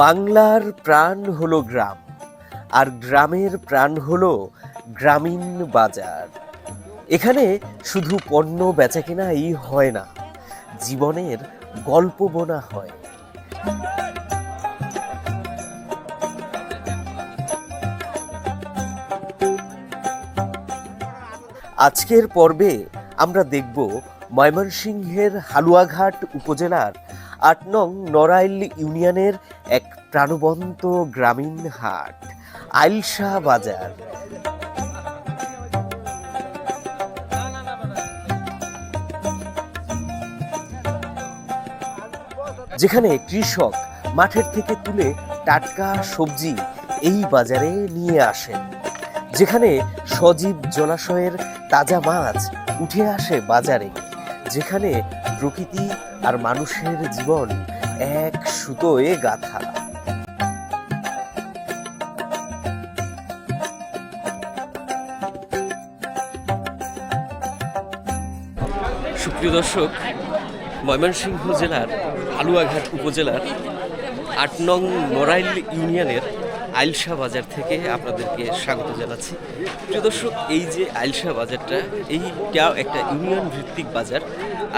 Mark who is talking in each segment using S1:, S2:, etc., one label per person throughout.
S1: বাংলার প্রাণ হলো গ্রাম, আর গ্রামের প্রাণ হলো গ্রামীণ বাজার। এখানে শুধু পণ্য বেচা বেচাকেনাই হয় না, জীবনের গল্প বোনা হয়। আজকের পর্বে আমরা দেখব ময়মনসিংহের হালুয়াঘাট উপজেলার আট নং নড়াইল ইউনিয়নের এক প্রাণবন্ত গ্রামীণ হাট, আইলশা বাজার। যেখানে কৃষক মাঠের থেকে তুলে টাটকা সবজি এই বাজারে নিয়ে আসেন। যেখানে সজীব জলাশয়ের তাজা মাছ উঠে আসে বাজারে, যেখানে প্রকৃতি আর মানুষের জীবন এক সুতোয় গাথা। সুপ্রিয় দর্শক, ময়মনসিংহ জেলার আলুয়াঘাট উপজেলার আট নং নড়াইল ইউনিয়নের আইলশা বাজার থেকে আপনাদেরকে স্বাগত জানাচ্ছি। প্রিয় দর্শক, এই যে আইলশা বাজারটা এইটা একটা ইউনিয়ন ভিত্তিক বাজার,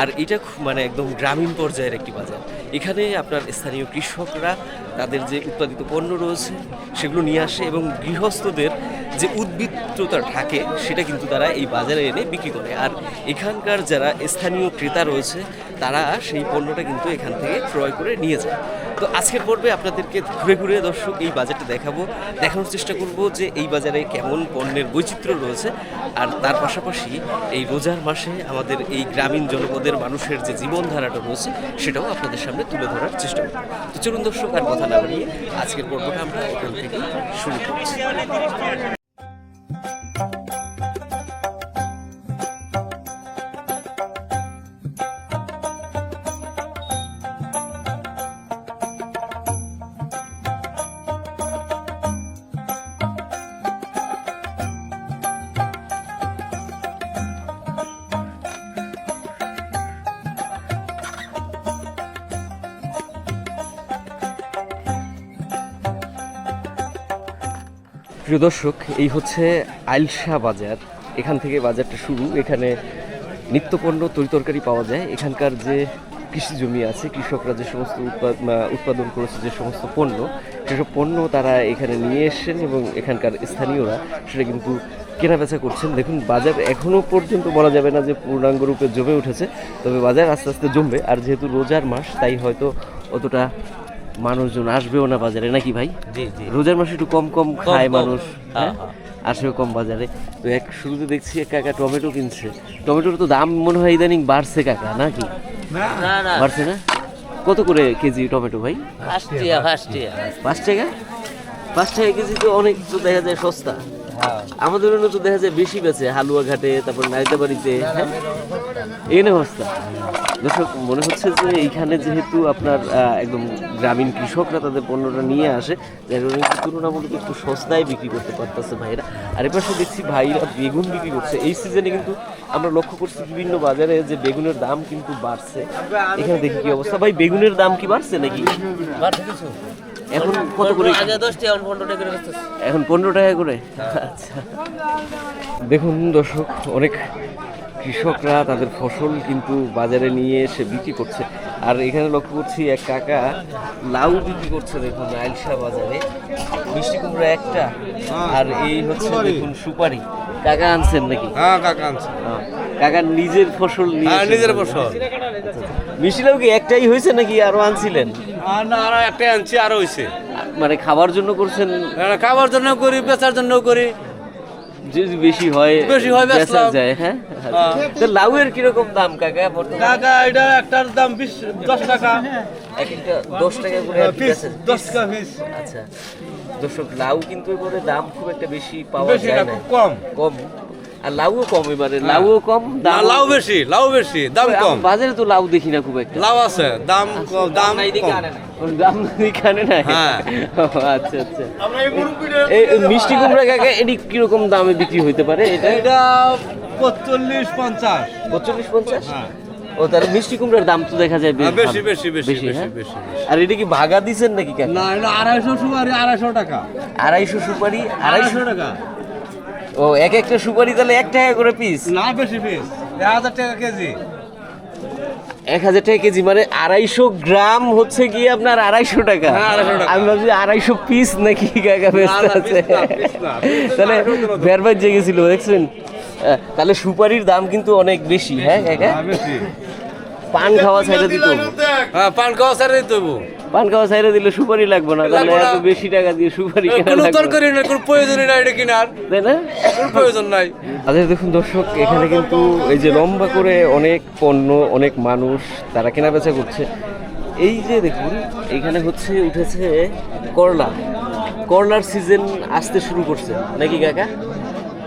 S1: আর এটা মানে একদম গ্রামীণ পর্যায়ের একটি বাজার। এখানে আপনার স্থানীয় কৃষকরা তাদের যে উৎপাদিত পণ্য রয়েছে, সেগুলো নিয়ে আসে এবং গৃহস্থদের যে উদ্বৃত্ততা থাকে, সেটা কিন্তু তারা এই বাজারে এনে বিক্রি করে। আর এখানকার যারা স্থানীয় ক্রেতা রয়েছে তারা সেই পণ্যটা কিন্তু এখান থেকে ক্রয় করে নিয়ে যায়। তো আজকের পর্বে আপনাদেরকে ঘুরে ঘুরে দর্শক এই বাজারটা দেখাবো। দেখানোর চেষ্টা করব যে এই বাজারে কেমন পণ্যের বৈচিত্র্য রয়েছে। আর তার পাশাপাশি এই রোজার মাসে আমাদের এই গ্রামীণ জনপদের মানুষের যে জীবনধারাটা রয়েছে, সেটাও আপনাদের সামনে তুলে ধরার চেষ্টা করব। তো চলুন দর্শক, আর কথা না বাড়িয়ে আজকের পর্বটা আমরা এখান থেকে শুরু করছি। প্রিয় দর্শক, এই হচ্ছে আইলশা বাজার। এখান থেকে বাজারটা শুরু। এখানে নিত্যপণ্য, তরিতরকারি পাওয়া যায়। এখানকার যে কৃষি জমি আছে, কৃষকরা যে সমস্ত উৎপা- উৎপাদন করেছে যে সমস্ত পণ্য, সেসব পণ্য তারা এখানে নিয়ে এসেছেন এবং এখানকার স্থানীয়রা সেটা কিন্তু কেনাবেচা করছেন। দেখুন, বাজার এখনও পর্যন্ত বলা যাবে না যে পূর্ণাঙ্গ রূপে জমে উঠেছে, তবে বাজার আস্তে আস্তে জমবে। আর যেহেতু রোজার মাস, তাই হয়তো অতটা মানুষজন আসবেও না বাজারে নাকি ভাই?
S2: জি জি।
S1: রোজার মাসে একটু কম কম খায় মানুষ
S2: হ্যাঁ,
S1: হ্যাঁ? আসেও কম বাজারে। তো এক শুরুতে দেখছি এক কাকা টমেটো কিনছে। টমেটোর তো দাম মনে হয় ইদানিং বাড়ছে কাকা নাকি?
S2: না না।
S1: বাড়ছে না? কত করে কেজি টমেটো ভাই?
S2: ফার্স্ট ইয়ার
S1: পাঁচ টাকা। পাঁচ টাকা? কেজি তো অনেক তো দেখা যায় সস্তা। আমাদের এখানে তো দেখা যায় বেশি বেচে হালুয়া ঘাটে তারপর নাইতাবাড়িতে হ্যাঁ? এখানে সস্তা। দর্শক মনে হচ্ছে যে এইখানে যেহেতু আপনার একদম গ্রামীণ কৃষকরা তাদের পণ্যটা নিয়ে আসে যার কারণে তুলনামূলক একটু সস্তায় বিক্রি করতে পারতেছে ভাইরা। আর এপাশে দেখছি ভাইরা বেগুন বিক্রি করছে। এই সিজনে কিন্তু আমরা লক্ষ্য করছি বিভিন্ন বাজারে যে বেগুনের দাম কিন্তু বাড়ছে। এখানে দেখি কি অবস্থা। ভাই বেগুনের দাম কি বাড়ছে নাকি? এখন কত করে?
S2: আগে দশটি এখন পনেরো টাকা করে
S1: এখন পনেরো টাকা করে? আচ্ছা। দেখুন দর্শক অনেক কৃষকরা তাদের ফসল কিন্তু বাজারে নিয়ে এসে বিক্রি করছে। আর এখানে লক্ষ্য করছি এক কাকা লাউ বিক্রি করছে দেখুন আইলসা বাজারে। মিষ্টি কুমড়া একটা আর এই হচ্ছে দেখুন সুপারি। কাকা আনছেন নাকি?
S3: হ্যাঁ কাকা আনছে।
S1: হ্যাঁ। কাকা নিজের ফসল নিয়ে
S3: হ্যাঁ নিজের ফসল।
S1: মিষ্টি লাউ কি একটাই হয়েছে নাকি আরও আনছিলেন?
S3: আর না আর একটাই আনছি আরও হয়েছে।
S1: মানে খাবার জন্য করছেন?
S3: খাবার জন্য করি বেচার জন্য করি।
S1: যদি বেশি হয়
S3: বেশি হয়
S1: বেচা যায় হ্যাঁ?
S3: হ্যাঁ।
S1: তো লাউয়ের কীরকম দাম কাকা বর্তমানে?
S3: কাকা এটা একটার দাম বিশ দশ টাকা।
S1: এক একটা দশ টাকা করে
S3: পিস
S1: বেচেন?
S3: দশ টাকা পিস।
S1: আচ্ছা। দর্শক লাউ কিন্তু এবারে দাম খুব একটা বেশি পাওয়া যায়
S3: না কম।
S1: কম। আর লাউও কম এবারে লাউও কম দাম
S3: লাউ বেশি লাউ বেশি দাম কম।
S1: বাজারে তো লাউ দেখি না খুব একটা।
S3: লাউ আছে দাম কম দাম কম।
S1: দাম এখানে নাই?
S3: হ্যাঁ।
S1: আচ্ছা আচ্ছা। এই এই মিষ্টি কুমড়া কাকা এটি কীরকম দামে বিক্রি হইতে পারে এটা?
S3: এটা পঁচল্লিশ পঞ্চাশ।
S1: পঁচল্লিশ পঞ্চাশ?
S3: হ্যাঁ।
S1: ও তাহলে মিষ্টি কুমড়ার দাম তো দেখা যায়
S3: হ্যাঁ, বেশি বেশি বেশি বেশি
S1: হ্যাঁ? আর এটা কি ভাগা দিছেন নাকি
S3: না এটা আড়াইশো সুপারি আড়াইশো টাকা।
S1: আড়াইশো সুপারি আড়াইশো
S3: টাকা।
S1: ও এক একটা সুপারি তাহলে এক টাকা করে পিস
S3: না বেশি পিস এক হাজার টাকা কেজি।
S1: এক হাজার টাকা কেজি মানে আড়াইশো গ্রাম হচ্ছে কি আপনার আড়াইশো টাকা।
S3: হ্যাঁ, 250 টাকা।
S1: আমি ভাবছি আড়াইশো পিস নাকি কাকা বেচতে
S3: না,
S1: আছে। তাহলে
S3: আড়াইশো টাকা।
S1: জেগেছিল দেখছেন? তাহলে সুপারির দাম কিন্তু অনেক বেশি হ্যাঁ কাকা?
S3: হ্যাঁ, বেশি।
S1: পান খাওয়া ছাইড়া দিত
S3: হ্যাঁ পান খাওয়া সারে দেবো
S1: পান খাওয়া ছাইড়া দিলে সুপারি লাগবে না তাহলে এত বেশি টাকা দিয়ে সুপারি কেনা লাগবে?
S3: নাই কোনো প্রয়োজনই নাই এটা কেনার।
S1: তাই না?
S3: কোনো প্রয়োজন নাই।
S1: আচ্ছা দেখুন দর্শক এখানে কিন্তু এই যে লম্বা করে অনেক পণ্য অনেক মানুষ তারা কেনা বেচা করছে। এই যে দেখুন এখানে হচ্ছে উঠেছে করলা। করলার সিজন আসতে শুরু করছে। নাকি কাকা?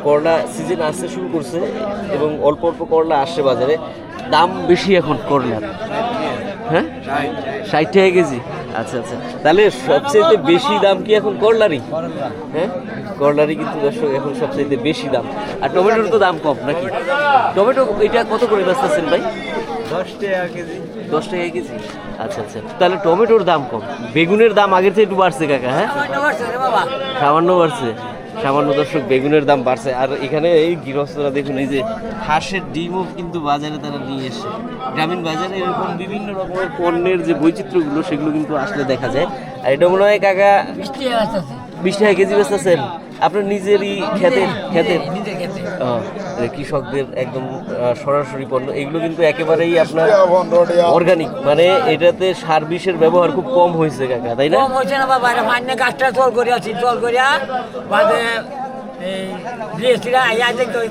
S1: করলা সিজন আসতে শুরু করছে এবং অল্প অল্প করলা আসছে বাজারে। দাম বেশি এখন করলার। হ্যাঁ? ষাট টাকা কেজি। আচ্ছা আচ্ছা। তাহলে সবচেয়ে বেশি দাম কি এখন করলারই? হ্যাঁ? করলারই কিন্তু দর্শক এখন সবচেয়ে বেশি দাম। আর টমেটোর তো দাম কম নাকি? টমেটো এটা কত করে বেচতেছেন ভাই?
S3: দশ টাকা কেজি।
S1: দশ টাকা কেজি? আচ্ছা আচ্ছা। তাহলে টমেটোর দাম কম। বেগুনের দাম আগের থেকে একটু বাড়ছে কাকা হ্যাঁ? সামান্য বাড়ছে। সামান্য দর্শক বেগুনের দাম বাড়ছে। আর এখানে এই গৃহস্থরা দেখুন এই যে হাঁসের ডিমও কিন্তু বাজারে তারা নিয়ে এসে গ্রামীণ বাজারে এরকম বিভিন্ন রকমের পণ্যের যে বৈচিত্র্যগুলো সেগুলো কিন্তু আসলে দেখা যায়। আর এটা মনে হয় কাকা বিশ টাকা কেজি বেচতেছেন? আপনার নিজেরই খেতের খেতের কৃষকদের একদম আহ, সরাসরি পণ্য এগুলো কিন্তু একেবারেই আপনার অর্গানিক মানে এটাতে সার বিষের ব্যবহার খুব কম হয়েছে কাকা তাই না?
S4: কম হয়েছে না বাবা মান্য গাছটা চল করিয়া চল করিয়া বাদে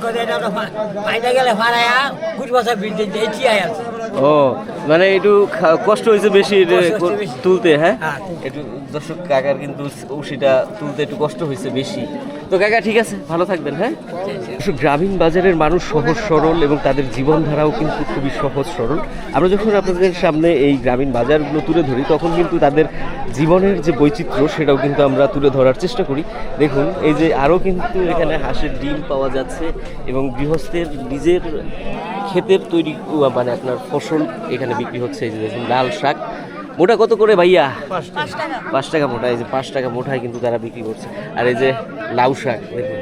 S4: করে এটা গেলে বছর
S1: ও মানে একটু কষ্ট হয়েছে বেশি। তুলতে হ্যাঁ?
S4: হ্যাঁ।
S1: একটু দর্শক কাকার কিন্তু উশিটা তুলতে একটু কষ্ট হয়েছে বেশি। তো কাকা ঠিক আছে ভালো থাকবেন হ্যাঁ? গ্রামীণ বাজারের মানুষ সহজ সরল এবং তাদের জীবনধারাও কিন্তু খুবই সহজ সরল। আমরা যখন আপনাদের সামনে এই গ্রামীণ বাজারগুলো তুলে ধরি তখন কিন্তু তাদের জীবনের যে বৈচিত্র্য সেটাও কিন্তু আমরা তুলে ধরার চেষ্টা করি। দেখুন এই যে আরও কিন্তু এখানে হাঁসের ডিম পাওয়া যাচ্ছে এবং গৃহস্থের নিজের ক্ষেতের তৈরি মানে আপনার ফসল এখানে বিক্রি হচ্ছে। এই যে দেখুন লাল শাক। মোটা কত করে ভাইয়া? পাঁচ টাকা। মোটা এই যে পাঁচ টাকা মোটায় কিন্তু তারা বিক্রি করছে। আর এই যে লাউ শাক দেখুন।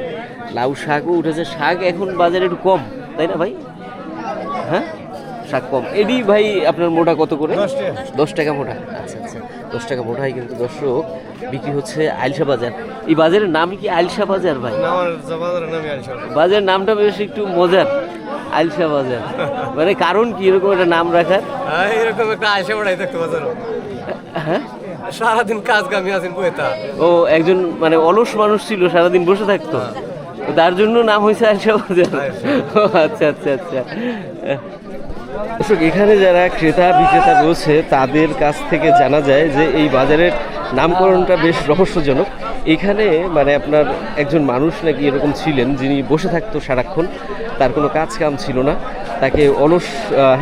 S1: লাউ শাকও উঠেছে। শাক এখন বাজারে একটু কম তাই না ভাই? হ্যাঁ? শাক কম। এডি ভাই আপনার মোটা কত করে? দশ টাকা মোটা। আচ্ছা আচ্ছা। দশ টাকা মোটায় কিন্তু দর্শক বিক্রি হচ্ছে আইলসা বাজার। এই বাজারের নাম কি আইলসা বাজার ভাই?
S3: বাজারের
S1: নামটা বেশ একটু মজার আইলসা বাজার। মানে কারণ কি এরকম একটা নাম রাখার?
S3: হ্যাঁ এরকম একটা আইসা বাড়াই থাকতে বাজার
S1: হ্যাঁ?
S3: সারাদিন কাজ কামি আছেন বইতা
S1: ও একজন মানে অলস মানুষ ছিল সারাদিন বসে থাকতো। তো তার জন্য নাম হয়েছে আইলসা বাজার। আচ্ছা আচ্ছা আচ্ছা। এখানে যারা ক্রেতা, বিক্রেতা রয়েছে, তাদের কাছ থেকে জানা যায় যে এই বাজারের নামকরণটা বেশ রহস্যজনক। এখানে মানে আপনার একজন মানুষ নাকি এরকম ছিলেন, যিনি বসে থাকতো সারাক্ষণ, তার কোনো কাজ কাম ছিল না। তাকে অলস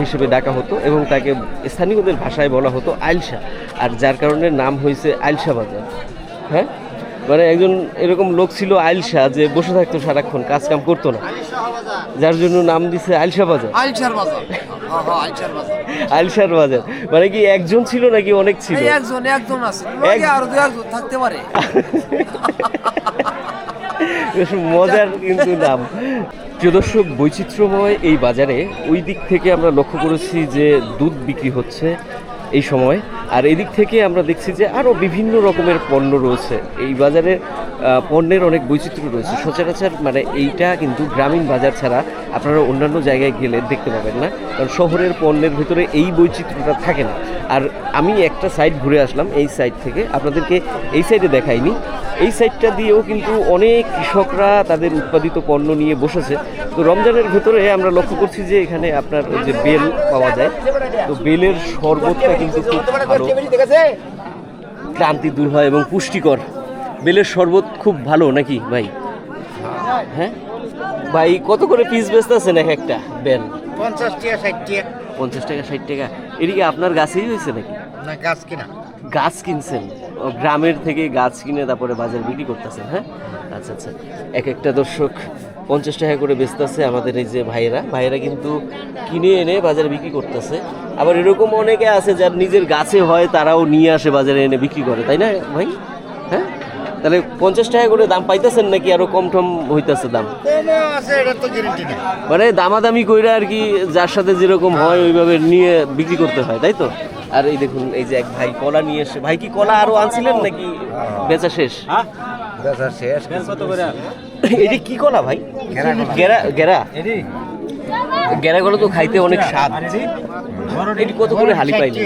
S1: হিসেবে ডাকা হতো এবং তাকে স্থানীয়দের ভাষায় বলা হতো আইলসা আর যার কারণে নাম হয়েছে আইলসা বাজার। হ্যাঁ? মানে একজন এরকম লোক ছিল আইলসা যে বসে থাকতো সারাক্ষণ কাজ কাম করতো না। যার জন্য নাম দিছে আইলসা বাজার।
S5: আইলসার বাজার। হ্যাঁ হ্যাঁ আইলসার বাজার।
S1: মানে কি একজন ছিল নাকি অনেক ছিল?
S5: একজন একজন আছে। আরও দু একজন থাকতে পারে।
S1: বেশ মজার কিন্তু নাম। প্রিয় দর্শক বৈচিত্র্যময় এই বাজারে ওই দিক থেকে আমরা লক্ষ্য করেছি যে দুধ বিক্রি হচ্ছে এই সময়। আর এদিক থেকে আমরা দেখছি যে আরও বিভিন্ন রকমের পণ্য রয়েছে। এই বাজারে পণ্যের অনেক বৈচিত্র্য রয়েছে। সচরাচর মানে এইটা কিন্তু গ্রামীণ বাজার ছাড়া আপনারা অন্যান্য জায়গায় গেলে দেখতে পাবেন না। কারণ শহরের পণ্যের ভিতরে এই বৈচিত্র্যটা থাকে না। আর আমি একটা সাইড ঘুরে আসলাম এই সাইড থেকে। আপনাদেরকে এই সাইডে দেখাইনি। এই সাইডটা দিয়েও কিন্তু অনেক কৃষকরা তাদের উৎপাদিত পণ্য নিয়ে বসেছে। তো রমজানের ভেতরে আমরা লক্ষ্য করছি যে এখানে আপনার যে বেল পাওয়া যায়। তো বেলের শরবতটা কিন্তু খুব ভালো। ক্লান্তি দূর হয় এবং পুষ্টিকর। বেলের শরবত খুব ভালো নাকি ভাই? হ্যাঁ? ভাই কত করে পিস বেচতেছেন এক একটা বেল?
S5: পঞ্চাশ টাকা ষাট টাকা।
S1: পঞ্চাশ টাকা ষাট টাকা। এদিকে আপনার গাছেই হয়েছে নাকি?
S5: না গাছ কিনা।
S1: গাছ কিনছেন? গ্রামের থেকে গাছ কিনে তারপরে বাজার বিক্রি করতেছেন হ্যাঁ? আচ্ছা আচ্ছা। এক একটা দর্শক পঞ্চাশ টাকা করে বেচতেছে আমাদের এই যে ভাইয়েরা। ভাইয়েরা কিন্তু কিনে এনে বাজারে বিক্রি করতেছে। আবার এরকম অনেকে আছে যার নিজের গাছে হয় তারাও নিয়ে আসে বাজারে এনে বিক্রি করে তাই না ভাই? তাহলে পঞ্চাশ টাকা করে দাম পাইতেছেন নাকি আরও কম টম হইতেছে দাম?
S5: আছে এটা তো
S1: মানে দামাদামি কইরা আর কি যার সাথে যেরকম হয় ওইভাবে নিয়ে বিক্রি করতে হয় তাই তো? আর এই দেখুন এই যে এক ভাই কলা নিয়ে এসে ভাই কি কলা আরও আনছিলেন নাকি বেচা শেষ?
S3: বেচা শেষ কত করে?
S1: এটা কি কলা ভাই? গেরা গেরা গেরা? কলা তো খাইতে অনেক স্বাদ। এটি? কত করে হালি পাইনি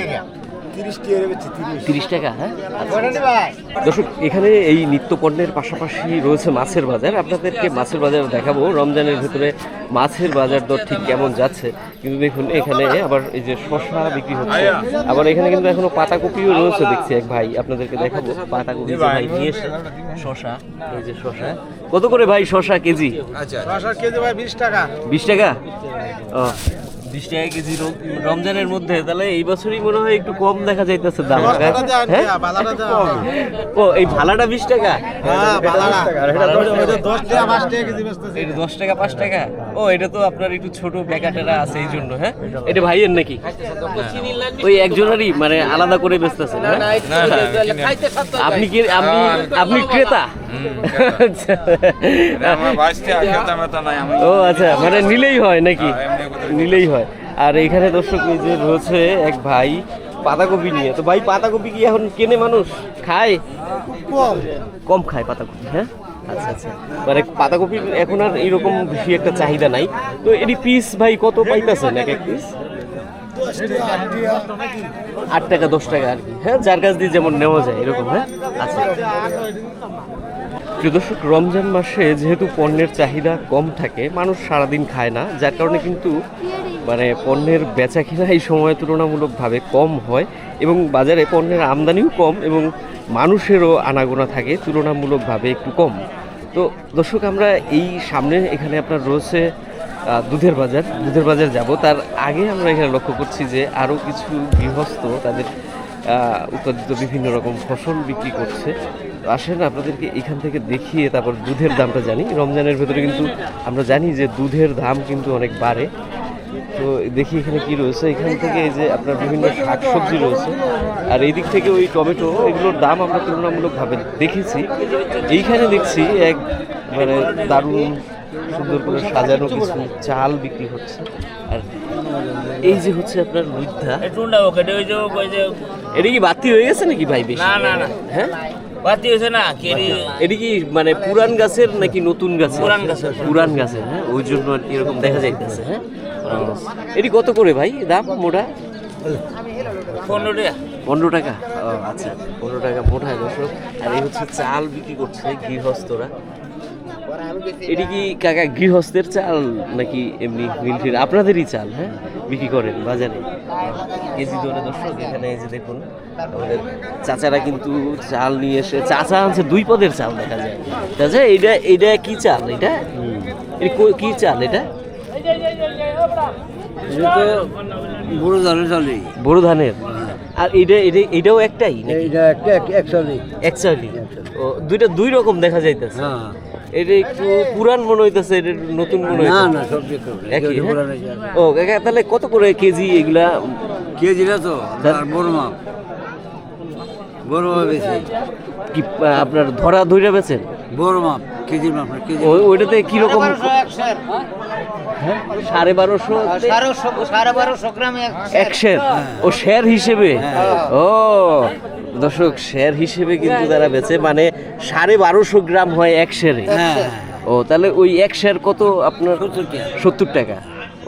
S5: তিরিশ টাকা বেচছি তিরিশ।
S1: তিরিশ টাকা হ্যাঁ? দর্শক এখানে এই নিত্য পণ্যের পাশাপাশি রয়েছে মাছের বাজার। আপনাদেরকে মাছের বাজার দেখাবো। রমজানের ভিতরে মাছের বাজার দর ঠিক কেমন যাচ্ছে? কিন্তু দেখুন এখানে আবার এই যে শশা বিক্রি হচ্ছে। আবার এখানে কিন্তু এখনও পাতাকপিও রয়েছে দেখছি এক ভাই আপনাদেরকে দেখাবো। পাতাকপি ভাই নিয়ে এসে শশা এই যে শশা কত করে ভাই শশা কেজি?
S3: রসার কেজি ভাই বিশ টাকা।
S1: বিশ টাকা? ও বিশ টাকা কেজি রমজানের মধ্যে। তাহলে এই বছরই মনে হয় একটু কম দেখা যাইতেছে দাম হ্যাঁ? ও এই ভালাটা বিশ টাকা?
S3: হ্যাঁ
S1: এটা দশ টাকা।
S3: পাঁচ টাকা বেচতেছে।
S1: ও এটা তো আপনার একটু ছোট প্যাকেটেরা আছে এই জন্য হ্যাঁ? এটা ভাইয়ের নাকি? ওই একজনেরই মানে আলাদা করে বেচতেছেন হ্যাঁ? আপনি কি আপনি আপনি ক্রেতা? আচ্ছা। ও আচ্ছা মানে নিলেই হয় নাকি? নিলেই হয়। আর এখানে দর্শক এই যে রয়েছে এক ভাই পাতাকপি নিয়ে। তো ভাই পাতাকপি কি এখন কেনে মানুষ? খায়। কম। খায় পাতাকপি হ্যাঁ? আচ্ছা আচ্ছা। মানে পাতাকপির এখন আর এরকম বেশি একটা চাহিদা নাই। তো এটি পিস ভাই কত পাইতেছেন এক এক পিস আট টাকা দশ টাকা আর কি হ্যাঁ? যার কাছ দিয়ে যেমন নেওয়া যায় এরকম হ্যাঁ? আচ্ছা। প্রিয় দর্শক রমজান মাসে যেহেতু পণ্যের চাহিদা কম থাকে মানুষ সারাদিন খায় না যার কারণে কিন্তু মানে পণ্যের বেচা কিনা এই সময় তুলনামূলকভাবে কম হয় এবং বাজারে পণ্যের আমদানিও কম এবং মানুষেরও আনাগোনা থাকে, তুলনামূলকভাবে একটু কম। তো দর্শক, আমরা এই সামনে এখানে আপনার রয়েছে দুধের বাজার দুধের বাজার যাব। তার আগে আমরা এখানে লক্ষ্য করছি যে আরও কিছু গৃহস্থ তাদের উৎপাদিত বিভিন্ন রকম ফসল বিক্রি করছে। আসেন আপনাদেরকে এখান থেকে দেখিয়ে তারপর দুধের দামটা জানি। রমজানের ভেতরে কিন্তু আমরা জানি যে দুধের দাম কিন্তু অনেক বাড়ে। তো দেখি এখানে কি রয়েছে। এখান থেকে এই যে আপনার বিভিন্ন শাকসবজি রয়েছে। আর এই দিক থেকে ওই টমেটো এগুলোর দাম আমরা তুলনামূলকভাবে দেখেছি। এইখানে দেখছি এক মানে দারুণ সুন্দর করে সাজানো কিছু চাল বিক্রি হচ্ছে। আর এই যে হচ্ছে আপনার
S2: ওই
S1: এটা কি বাতি হয়ে গেছে নাকি ভাই বেশি?
S2: না, না, না।
S1: হ্যাঁ?
S2: বাতি হয়েছে না কেরি
S1: এটা কি মানে পুরান গাছের নাকি নতুন গাছের?
S2: পুরান গাছের।
S1: পুরান গাছের হ্যাঁ? ওই জন্য আর কি এরকম দেখা যাইতেছে হ্যাঁ? এটি কত করে ভাই দাম মোটা?
S2: পনেরো টাকা।
S1: ও আচ্ছা পনেরো টাকা মোটা দর্শক। আর এই হচ্ছে চাল বিক্রি করছে গৃহস্থরা। এটি কি কাকা গৃহস্থের চাল নাকি এমনি মিলটির? আপনাদেরই চাল হ্যাঁ? বিক্রি করেন বাজারে। কেজি দরে দর্শক এখানে যে দেখুন আমাদের চাচারা কিন্তু চাল নিয়ে এসে চাচা আনছে দুই পদের চাল দেখা যায়। চাচা এটা এটা কি চাল এটা? কি চাল এটা?
S3: বুড়ো ধানে চলে।
S1: বড় ধানের? আর এটা এটা এটাও একটাই?
S3: একটা
S1: একচালি ও দুইটা দুই রকম দেখা যাইতেছে।
S3: হ্যাঁ।
S1: এটা একটু পুরান মনে হইতেছে এটা নতুন মনে
S3: না
S1: হইতেছে।
S3: না সব
S1: একই হ্যাঁ? ও কাকা তাহলে কত করে কেজি এগুলা?
S3: কেজিটা তো? আর বড় মাপ। বড় মাপ বেশি।
S1: কি আপনার ধরা ধইরা বেছেন
S3: বড় মাপ কেজির মাপ কেজি
S1: ওই- ওইটাতে কীরকম সাড়ে বারোশো
S5: সাড়ে বারোশো গ্রামে
S1: এক শের। ও শের হিসেবে? ও দর্শক শের হিসেবে কিন্তু তারা বেচে মানে সাড়ে বারোশো গ্রাম হয় এক শেরে।
S3: হ্যাঁ
S1: ও তাহলে ওই এক শের কত আপনার? সত্তর টাকা।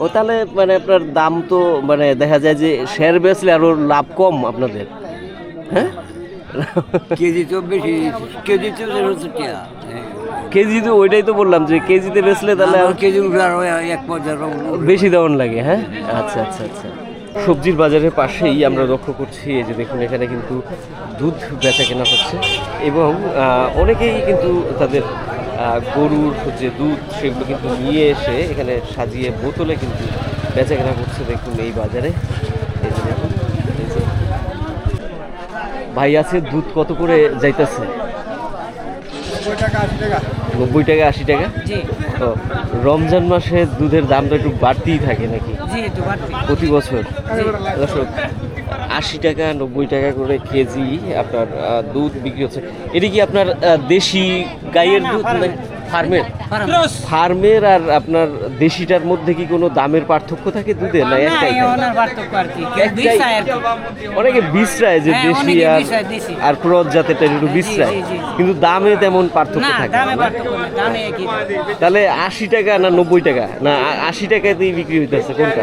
S1: ও তাহলে মানে আপনার দাম তো মানে দেখা যায় যে শের বেচলে আরও লাভ কম আপনাদের। হ্যাঁ?
S3: কেজি তো বেশি কেজি সত্তর টাকা
S1: কেজি তো ওইটাই তো বললাম যে কেজিতে বেচলে তাহলে
S3: কেজি এক পর্যায়ে
S1: বেশি দাম লাগে হ্যাঁ? আচ্ছা আচ্ছা আচ্ছা। সবজির বাজারের পাশেই আমরা লক্ষ্য করছি এই যে দেখুন এখানে কিন্তু দুধ বেচা কেনা হচ্ছে। এবং অনেকেই কিন্তু তাদের গরুর যে দুধ সেগুলো কিন্তু নিয়ে এসে এখানে সাজিয়ে বোতলে কিন্তু বেচা কেনা করছে দেখুন এই বাজারে এই যে দেখুন এই যে। ভাই আছে দুধ কত করে যাইতেছে? নব্বই টাকা আশি টাকা? ও রমজান মাসে দুধের দামটা একটু বাড়তেই থাকে নাকি? প্রতি বছর? দর্শক আশি টাকা নব্বই টাকা করে কেজি আপনার দুধ বিক্রি হচ্ছে। এটি কি আপনার দেশি গাইয়ের দুধ ফার্মের ফার্মের আর আপনার দেশিটার মধ্যে কি কোনো দামের পার্থক্য থাকে দুধে না একটাই অনেকে বিশ্রায় যে
S4: হ্যাঁ,
S1: দেশি আর আর ক্রস জাতেরটা একটু বিশ্রায়। কিন্তু দামে তেমন পার্থক্য থাকে তাহলে আশি টাকা না নব্বই টাকা না আশি টাকাতেই বিক্রি হইতেছে কোনটা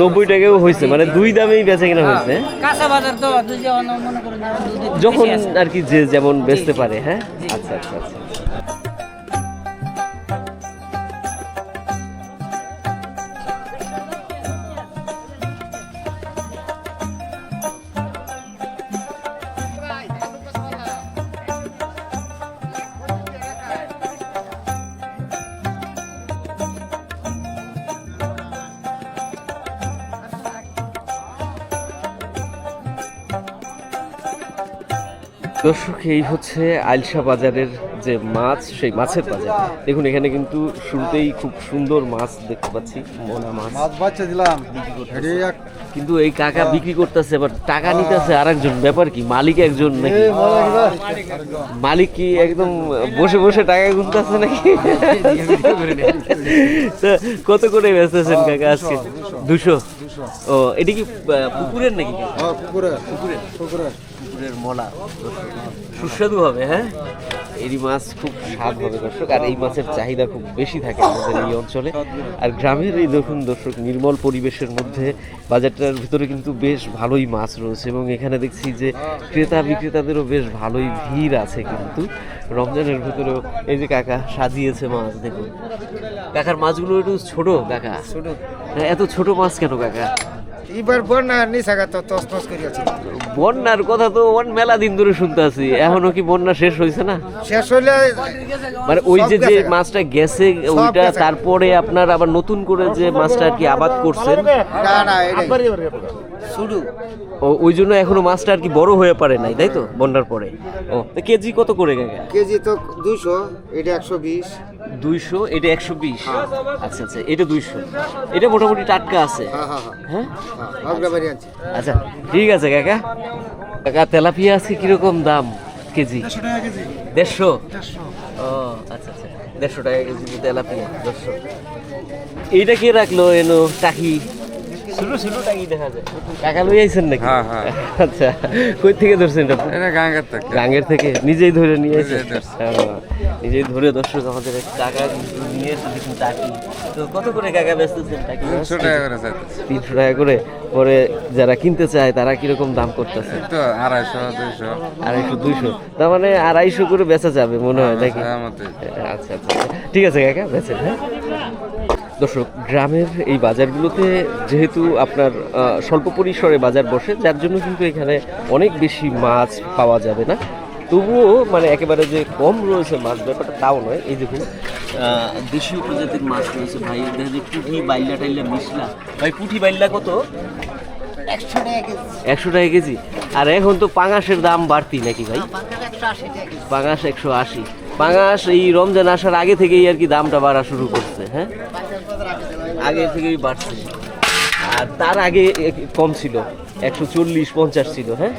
S4: নব্বই টাকা
S1: টাকাও হয়েছে মানে দুই দামেই বেচে কিনা
S4: হ্যাঁ।
S1: হয়েছে
S4: মনে
S1: যখন আর কি যে যেমন বেচতে পারে হ্যাঁ আচ্ছা আচ্ছা আচ্ছা দর্শক এই হচ্ছে আইলসা বাজারের যে মাছ সেই মাছের বাজার। দেখুন এখানে কিন্তু শুরুতেই খুব সুন্দর মাছ দেখতে পাচ্ছি মোনা মাছ।
S5: মাছ বাচ্চা দিলাম।
S1: কিন্তু এই কাকা বিক্রি করতেছে এবার টাকা নিতেছে আরেকজন। ব্যাপার কি মালিক একজন নাকি? মালিক কি একদম বসে বসে টাকা গুনতেছে নাকি? কত করে বেচতেছেন কাকা আজকে? দুশো। ও এটি কি পুকুরের নাকি? কাকা?
S5: পুকুরে পুকুরে
S1: মলা। সুস্বাদু হবে হ্যাঁ? মাছ খুব স্বাদ হবে দর্শক। আর এই মাছের চাহিদা খুব বেশি থাকে আমাদের এই অঞ্চলে। আর গ্রামের এই দেখুন দর্শক নির্মল পরিবেশের মধ্যে বাজারটার ভিতরে কিন্তু বেশ ভালোই মাছ রয়েছে। এবং এখানে দেখছি যে ক্রেতা বিক্রেতাদেরও বেশ ভালোই ভিড় আছে কিন্তু। রমজানের ভিতরেও এই যে কাকা সাজিয়েছে মাছ দেখুন। কাকার মাছগুলো একটু ছোট কাকা। ছোট। এত ছোট মাছ কেন কাকা?
S5: এবার বন্যার নিশাগা তো তস তস করিয়াছে
S1: বন্যার কথা তো অন মেলা দিন ধরে শুনতে আছি। এখনও কি বন্যা শেষ হয়েছে না?
S5: শেষ হইলে
S1: মানে ওই যে যে মাছটা গেছে ওইটা তারপরে আপনার আবার নতুন করে যে মাছটা আর কি আবাদ করছেন?
S5: না না
S1: ও- ওই জন্য এখনও মাছটা আর কি বড় হয়ে পারে নাই তাই তো? বন্যার পরে। ও তো কেজি কত করে কাকা
S5: কেজি তো দুশো এটা একশো বিশ।
S1: দুইশো এটা একশো বিশ? আচ্ছা আচ্ছা এটা দুইশো। এটা মোটামুটি টাটকা আছে।
S5: হ্যাঁ হ্যাঁ হ্যাঁ।
S1: হ্যাঁ?
S5: হ্যাঁ
S1: আচ্ছা ঠিক আছে কাকা। কাকা তেলাপিয়া আছে কীরকম দাম কেজি? দেড়শো। ও আচ্ছা আচ্ছা। দেড়শো টাকা কেজি তেলাপিয়া দেড়শো। এইটা কে রাখল এনো টাকি? ছোট ছোট টাকি দেখা যায়। কাকা লই আইছেন নাকি?
S6: হ্যাঁ, হ্যাঁ।
S1: আচ্ছা কই থেকে ধরছেন এটা?
S6: এটা গাঙ্গার থেকে।
S1: গাঙ্গের থেকে? নিজেই ধরে নিয়ে এসে
S6: নিজেই
S1: ধরে দর্শক আমাদের কাকা নিয়ে এসে দেখুন টাকি। তো কত করে কাকা বেচতেছেন টাকি?
S6: তিনশো টাকা করে চাইতেছে।
S1: তিনশো টাকা করে? পরে যারা কিনতে চায় তারা কীরকম দাম করতেছে?
S6: তো আড়াইশো দুইশো।
S1: আড়াইশো দুইশো। তার মানে আড়াইশো করে বেচা যাবে মনে হয় নাকি?
S6: আমাদের।
S1: আচ্ছা আচ্ছা আচ্ছা। ঠিক আছে কাকা বেচেন হ্যাঁ। দর্শক গ্রামের এই বাজারগুলোতে যেহেতু আপনার স্বল্প পরিসরে বাজার বসে যার জন্য কিন্তু এখানে অনেক বেশি মাছ পাওয়া যাবে না। তবুও মানে একেবারে যে কম রয়েছে মাছ ব্যাপারটা তাও নয়। এই দেখুন দেশীয় প্রজাতির মাছ রয়েছে। ভাই দেখা যায় পুঁটি বাইল্লা টাইল্লা মিশলা। ভাই পুঁটি বাইল্লা কত? একশো টাকা কেজি। আর এখন তো পাঙাশের দাম বাড়তি নাকি ভাই? পাঙাশ একশো আশি পাঙাশ এই রমজান আসার আগে থেকেই আর কি দামটা বাড়া শুরু করছে হ্যাঁ? আগে থেকেই বাড়ছে। আর তার আগে কম ছিল একশো চল্লিশ পঞ্চাশ ছিল হ্যাঁ?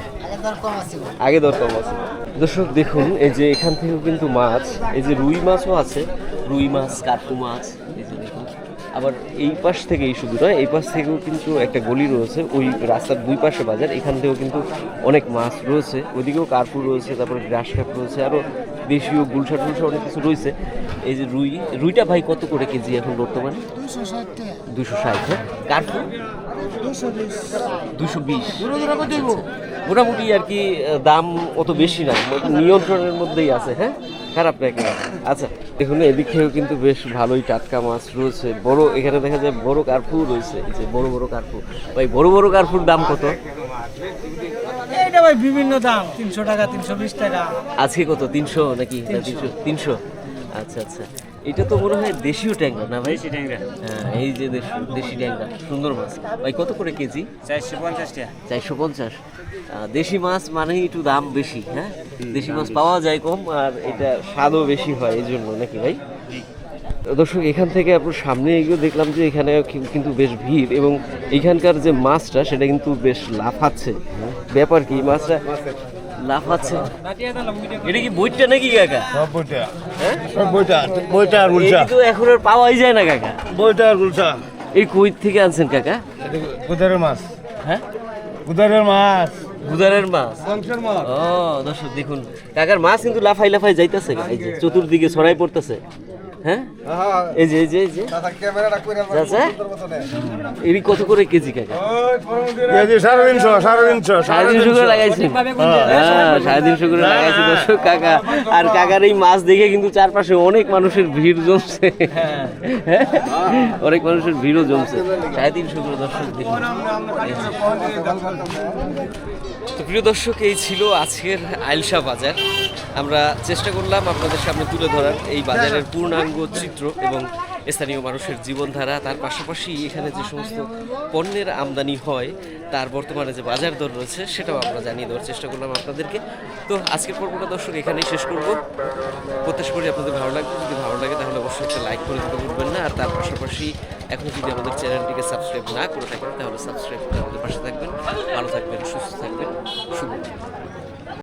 S1: আগে দর কম আছে। দর্শক দেখুন এই যে এখান থেকেও কিন্তু মাছ এই যে রুই মাছও আছে রুই মাছ কাটু মাছ আবার এই পাশ থেকেই শুধু নয় এই পাশ থেকেও কিন্তু একটা গলি রয়েছে ওই রাস্তার দুই পাশে বাজার এখান থেকেও কিন্তু অনেক মাছ রয়েছে ওইদিকেও কার্পুর রয়েছে তারপর গ্রাস কাপ রয়েছে আরও দেশীয় গুলশা টুলশা অনেক কিছু রয়েছে। এই যে রুই রুইটা ভাই কত করে কেজি এখন বর্তমানে? দুশো ষাট হ্যাঁ? কার্পুর? দুশো বিশ। মোটামুটি আর কি দাম অত বেশি না নিয়ন্ত্রণের মধ্যেই আছে হ্যাঁ? খারাপ না একেবারে আচ্ছা দেখুন এদিক থেকেও কিন্তু বেশ ভালোই টাটকা মাছ রয়েছে। বড় এখানে দেখা যায় বড় কার্পু রয়েছে যে বড় বড় কার্পু ভাই বড় বড় কার্পুর দাম কত?
S4: এটা ভাই বিভিন্ন দাম তিনশো টাকা তিনশো বিশ টাকা।
S1: আজকে কত তিনশো নাকি? তিনশো তিনশো। আচ্ছা আচ্ছা। এটা তো মনে হয় দেশীয় ট্যাংরা না ভাই? দেশি ট্যাংরা। হ্যাঁ এই যে দেশি দেশি ট্যাংরা সুন্দর মাছ। ভাই কত করে কেজি?
S2: চারশো পঞ্চাশ টাকা।
S1: চারশো পঞ্চাশ। দেশি মাছ মানে একটু দাম বেশি হ্যাঁ? দেশি মাছ পাওয়া যায় কম আর এটা স্বাদও বেশি হয় এই জন্য নাকি ভাই? দর্শক এখান থেকে আপনার সামনে এগিয়ে দেখলাম যে এখানে কি- কিন্তু বেশ ভিড় এবং এখানকার যে মাছটা সেটা কিন্তু বেশ লাফাচ্ছে ব্যাপার কি মাছটা লাফাচ্ছে এটা কি বইটা নাকি কাকা?
S7: সব বইটা।
S1: হ্যাঁ?
S7: সব বইটা বইটা আর
S1: উলসা। কিন্তু এখন আর পাওয়াই যায় না কাকা।
S7: বইটা আর উলসা।
S1: এই কই থেকে আনছেন কাকা?
S7: গুদারের মাছ।
S1: হ্যাঁ?
S7: গুদারের মাছ।
S1: গুদারের মাছ?
S7: বংশের মাছ।
S1: ও দর্শক দেখুন। কাকার মাছ কিন্তু লাফাই লাফাই যাইতেছে। এই যে চতুর্দিকে ছড়াই পড়তেছে। হ্যাঁ? এই যে এই যে এই যে।
S5: ক্যামেরাটা করে
S1: চাচা? এর কত করে কেজি কাকা?
S7: কেজি সাড়ে তিনশো সাড়ে তিনশো
S1: সাড়ে তিনশো। করে হ্যাঁ সাড়ে তিনশো করে লাগাইছে দর্শক কাকা। আর কাকার এই মাছ দেখে কিন্তু চারপাশে অনেক মানুষের ভিড় জমছে। হ্যাঁ, অনেক মানুষের ভিড়ও জমছে। সাড়ে তিনশো করে দর্শক। তো প্রিয় দর্শক এই ছিল আজকের আইলসা বাজার। আমরা চেষ্টা করলাম আপনাদের সামনে তুলে ধরার এই বাজারের পূর্ণাঙ্গ চিত্র এবং স্থানীয় মানুষের জীবনধারা, তার পাশাপাশি এখানে যে সমস্ত পণ্যের আমদানি হয়, তার বর্তমানে যে বাজার দর রয়েছে, সেটাও আমরা জানিয়ে দেওয়ার চেষ্টা করলাম আপনাদেরকে। তো আজকের পর্বটা দর্শক, এখানেই শেষ করব। প্রত্যাশা করি আপনাদের ভালো লাগবে, যদি ভালো লাগে তাহলে অবশ্যই একটা লাইক করে দিতে ভুলবেন না। আর তার পাশাপাশি এখন যদি আমাদের চ্যানেলটিকে সাবস্ক্রাইব না করে থাকেন, তাহলে সাবস্ক্রাইব করে আমাদের পাশে থাকবেন। ভালো থাকবেন, সুস্থ থাকবেন। শুভ